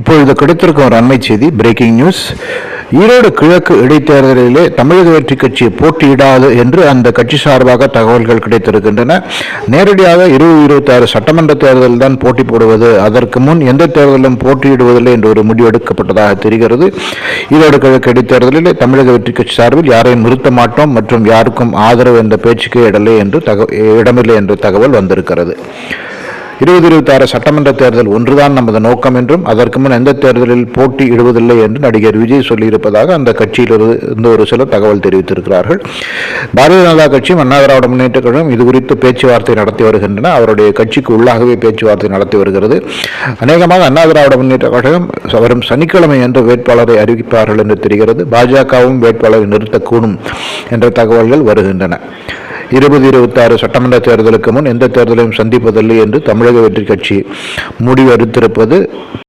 இப்பொழுது கிடைத்திருக்கும் ஒரு அண்மை செய்தி பிரேக்கிங் நியூஸ் ஈரோடு கிழக்கு இடைத்தேர்தலிலே தமிழக வெற்றி கட்சி போட்டியிடாது என்று அந்த கட்சி சார்பாக தகவல்கள் கிடைத்திருக்கின்றன. நேரடியாக இருபது இருபத்தி ஆறு சட்டமன்ற தேர்தல் தான் போட்டி போடுவது. அதற்கு முன் எந்த தேர்தலும் போட்டியிடுவதில்லை என்று ஒரு முடிவெடுக்கப்பட்டதாக தெரிகிறது. ஈரோடு கிழக்கு இடைத்தேர்தலில் தமிழக வெற்றி கட்சி சார்பில் யாரையும் நிறுத்த மாட்டோம் மற்றும் யாருக்கும் ஆதரவு என்ற பேச்சுக்கே இடலை என்று தக இடமில்லை என்று தகவல் வந்திருக்கிறது. இருபது இருபத்தி ஆறு சட்டமன்ற தேர்தல் ஒன்றுதான் நமது நோக்கம் என்றும் அதற்கு முன் எந்த தேர்தலில் போட்டி இடுவதில்லை என்று நடிகர் விஜய் சொல்லியிருப்பதாக அந்த கட்சியிலிருந்து ஒரு சிலர் தகவல் தெரிவித்திருக்கிறார்கள். பாரதிய ஜனதா கட்சியும் அண்ணா திராவிட முன்னேற்ற கழகம் இது குறித்து பேச்சுவார்த்தை நடத்தி வருகின்றன. அவருடைய கட்சிக்கு உள்ளாகவே பேச்சுவார்த்தை நடத்தி வருகிறது. அநேகமாக அண்ணா திராவிட முன்னேற்ற கழகம் வரும் சனிக்கிழமை என்று வேட்பாளரை அறிவிப்பார்கள் என்று தெரிகிறது. பாஜகவும் வேட்பாளரை நிறுத்தக்கூடும் என்ற தகவல்கள் வருகின்றன. இருபது இருபத்தி ஆறு சட்டமன்ற தேர்தலுக்கு முன் எந்த தேர்தலையும் சந்திப்பதில்லை என்று தமிழக வெற்றி கட்சி முடிவெடுத்திருப்பது